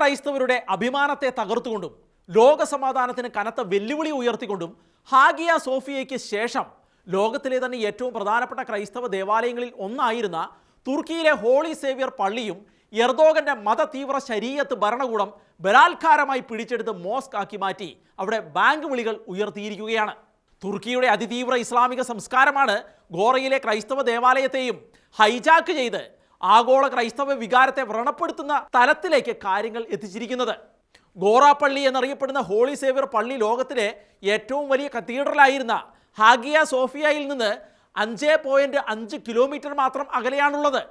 ക്രൈസ്തവരുടെ അഭിമാനത്തെ തകർത്തുകൊണ്ടും ലോക സമാധാനത്തിന് കനത്ത വെല്ലുവിളി ഉയർത്തിക്കൊണ്ടും ഹാഗിയ സോഫിയയ്ക്ക് ശേഷം ലോകത്തിലെ തന്നെ ഏറ്റവും പ്രധാനപ്പെട്ട ക്രൈസ്തവ ദേവാലയങ്ങളിൽ ഒന്നായിരുന്ന തുർക്കിയിലെ ഹോളി സേവിയർ പള്ളിയും എർദോഗന്റെ മതതീവ്ര ശരീരത്ത് ഭരണകൂടം ബലാത്കാരമായി പിടിച്ചെടുത്ത് മോസ്ക് ആക്കി മാറ്റി അവിടെ ബാങ്ക് വിളികൾ ഉയർത്തിയിരിക്കുകയാണ്. തുർക്കിയുടെ അതിതീവ്ര ഇസ്ലാമിക സംസ്കാരമാണ് ഗോറയിലെ ക്രൈസ്തവ ദേവാലയത്തെയും ഹൈജാക്ക് ചെയ്ത് ആഗോള ക്രൈസ്തവ വികാരത്തെ വ്രണപ്പെടുത്തുന്ന തലത്തിലേക്ക് കാര്യങ്ങൾ എത്തിച്ചിരിക്കുന്നത്. ഗോറാപ്പള്ളി പള്ളി എന്നറിയപ്പെടുന്ന ഹോളി സേവിയർ പള്ളി ലോകത്തിലെ ഏറ്റവും വലിയ കത്തീഡ്രലായിരുന്ന ഹാഗിയ സോഫിയയിൽ നിന്ന് അഞ്ച് പോയിന്റ് അഞ്ച് കിലോമീറ്റർ മാത്രം അകലെയാണുള്ളത്.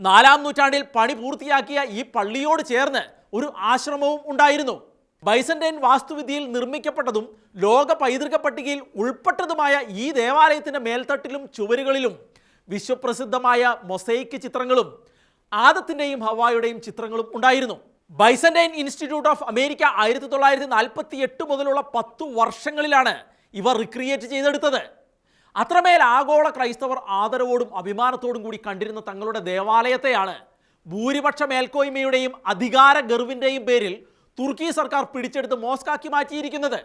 നാലാം നൂറ്റാണ്ടിൽ പണി പൂർത്തിയാക്കിയ ഈ പള്ളിയോട് ചേർന്ന് ഒരു ആശ്രമവും ഉണ്ടായിരുന്നു. ബൈസന്റൈൻ വാസ്തുവിദ്യയിൽ നിർമ്മിക്കപ്പെട്ടതും ലോക പൈതൃക പട്ടികയിൽ ഉൾപ്പെട്ടതുമായ ഈ ദേവാലയത്തിന്റെ മേൽത്തട്ടിലും ചുവരുകളിലും വിശ്വപ്രസിദ്ധമായ മൊസൈക്ക് ചിത്രങ്ങളും ആദത്തിന്റെയും ഹവായുടെയും ചിത്രങ്ങളും ഉണ്ടായിരുന്നു. ബൈസന്റൈൻ ഇൻസ്റ്റിറ്റ്യൂട്ട് ഓഫ് അമേരിക്ക ആയിരത്തി തൊള്ളായിരത്തി നാൽപ്പത്തി എട്ട് മുതലുള്ള പത്തു വർഷങ്ങളിലാണ് ഇവ റിക്രിയേറ്റ് ചെയ്തെടുത്തത്. അത്രമേൽ ആഗോള ക്രൈസ്തവർ ആദരവോടും അഭിമാനത്തോടും കൂടി കണ്ടിരുന്ന തങ്ങളുടെ ദേവാലയത്തെയാണ് ഭൂരിപക്ഷ മേൽക്കോയ്മയുടെയും അധികാര ഗർവിന്റെയും പേരിൽ തുർക്കി സർക്കാർ പിടിച്ചെടുത്ത് മോസ്കാക്കി മാറ്റിയിരിക്കുന്നത്.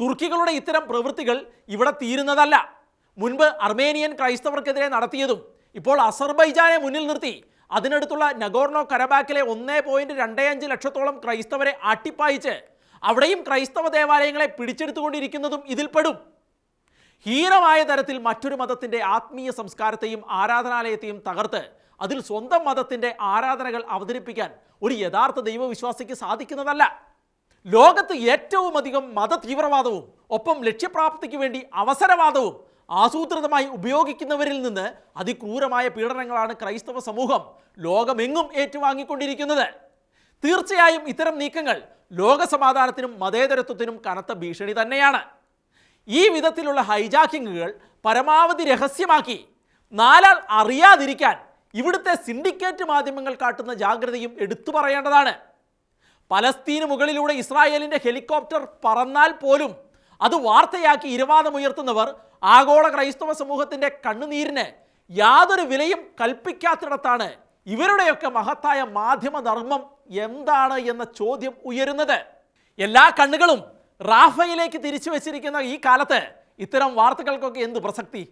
തുർക്കികളുടെ ഇത്തരം പ്രവൃത്തികൾ ഇവിടെ തീരുന്നതല്ല. മുൻപ് അർമേനിയൻ ക്രൈസ്തവർക്കെതിരെ നടത്തിയതും ഇപ്പോൾ അസർബൈജാനെ മുന്നിൽ നിർത്തി. അതിനടുത്തുള്ള നഗോർണോ കരബാക്കിലെ ഒന്നേ പോയിന്റ് രണ്ടേ അഞ്ച് ലക്ഷത്തോളം ക്രൈസ്തവരെ ആട്ടിപ്പായിച്ച് അവിടെയും ക്രൈസ്തവ ദേവാലയങ്ങളെ പിടിച്ചെടുത്തുകൊണ്ടിരിക്കുന്നതും ഇതിൽപ്പെടും. ഹീനമായ തരത്തിൽ മറ്റൊരു മതത്തിന്റെ ആത്മീയ സംസ്കാരത്തെയും ആരാധനാലയത്തെയും തകർത്ത് അതിൽ സ്വന്തം മതത്തിന്റെ ആരാധനകൾ അവതരിപ്പിക്കാൻ ഒരു യഥാർത്ഥ ദൈവവിശ്വാസിക്ക് സാധിക്കുന്നതല്ല. ലോകത്ത് ഏറ്റവും അധികം മത തീവ്രവാദവും ഒപ്പം ലക്ഷ്യപ്രാപ്തിക്ക് വേണ്ടി അവസരവാദവും ആസൂത്രിതമായി ഉപയോഗിക്കുന്നവരിൽ നിന്ന് അതിക്രൂരമായ പീഡനങ്ങളാണ് ക്രൈസ്തവ സമൂഹം ലോകമെങ്ങും ഏറ്റുവാങ്ങിക്കൊണ്ടിരിക്കുന്നത്. തീർച്ചയായും ഇത്തരം നീക്കങ്ങൾ ലോകസമാധാനത്തിനും മതേതരത്വത്തിനും കനത്ത ഭീഷണി തന്നെയാണ്. ഈ വിധത്തിലുള്ള ഹൈജാക്കിങ്ങുകൾ പരമാവധി രഹസ്യമാക്കി നാലാൾ അറിയാതിരിക്കാൻ ഇവിടുത്തെ സിൻഡിക്കേറ്റ് മാധ്യമങ്ങൾ കാട്ടുന്ന ജാഗ്രതയും എടുത്തു പറയേണ്ടതാണ്. പലസ്തീന് മുകളിലൂടെ ഇസ്രായേലിന്റെ ഹെലികോപ്റ്റർ പറന്നാൽ പോലും അത് വാർത്തയാക്കി ഇരവാദമുയർത്തുന്നവർ ആഗോള ക്രൈസ്തവ സമൂഹത്തിന്റെ കണ്ണുനീരിന് യാതൊരു വിലയും കൽപ്പിക്കാത്തിടത്താണ് ഇവരുടെയൊക്കെ മഹത്തായ മാധ്യമധർമ്മം എന്താണ് എന്ന ചോദ്യം ഉയരുന്നത്. എല്ലാ കണ്ണുകളും റാഫയിലേക്ക് തിരിച്ചു വച്ചിരിക്കുന്ന ഈ കാലത്ത് ഇത്തരം വാർത്തകൾക്കൊക്കെ എന്ത് പ്രസക്തി?